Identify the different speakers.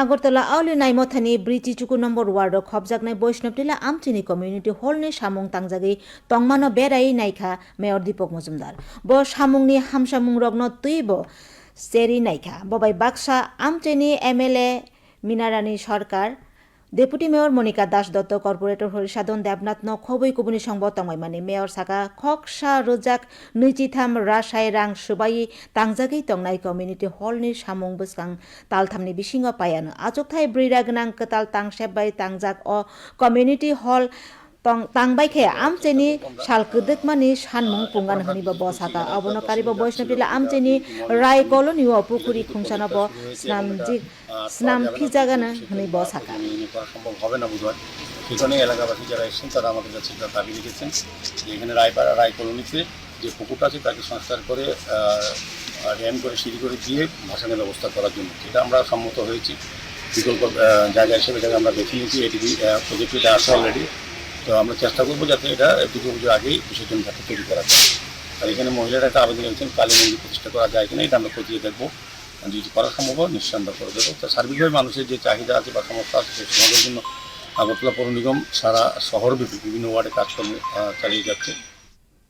Speaker 1: আগরতলা আউলি নাইমথানি ব্রিজ ইচুকু নম্বর ওয়ার্ড খবজাকনাই বৈষ্ণবটিলা আমচিনি কমিউনিটি হলনি সামুং তাংজাগি তংমানো বেড়াই নাইখা মেয়র দীপক মজুমদার ব সামুংনি হামসামুং রগ্ন তুইব সেরি নাইখা। ববাই বাক্সা আমচেনি MLA Minarani Sarkar deputy mayor Monika Das Dutta, corporator Harisadhan Debnath ন খবই কুবুনি সংবাদ সংব মানে মেয়র সাকা খকসা রোজাক নৈচিথাম রাসায় রাং, সুবাই, তাংজাগি, তংনাই কমিউনিটি হল নি সামং বসকাং, তালথামনি বিসিং পায়ানো আচকথাই ব্রিরা গনাং কতাল তাংসেব বাই তাংজাক অ community hall kudukmani sanmung pungan hanibo bo saka abono karibo Baishnabtila আমচেনি Roy colony ও পুকুরি খুংসানো ব স্নাম স্নাম ফিজাগানো হনি ব সাকা
Speaker 2: করা সম্ভব হবে না বুধবার কারণে এলাকাবাসী যারা এসেছেন, তারা আমাদের কাছে দাবি রেখেছেন যে এখানে রায়পাড়া রায় কলোনিতে যে পুকুরটা আছে, তাকে সংস্কার করে র্যাম করে, সিঁড়ি করে দিয়ে ভাসানের ব্যবস্থা করার জন্য। এটা আমরা সম্মত হয়েছি। বিকল্প জায়গা হিসেবে আমরা বেছে নিয়েছি। এটি প্রজেক্ট আছে অলরেডি তো আমরা চেষ্টা করব যাতে এটা দুর্গা পুজোর আগেই বিসর্জন ঘাটে তৈরি করা যায়। আর এখানে মহিলারা একটা আবেদন করেছেন কালী মন্দির প্রতিষ্ঠা করা যায় কিনা এটা আমরা খতিয়ে দেখব। যদি করা সম্ভব হয় আমরা করে দেবো। তো সার্বিকভাবে মানুষের যে চাহিদা আছে বা সমস্যা আছে, সেই সমাজের জন্য আগরতলা পৌর নিগম সারা শহরব্যাপী বিভিন্ন ওয়ার্ডে কাজকর্ম চালিয়ে যাচ্ছে।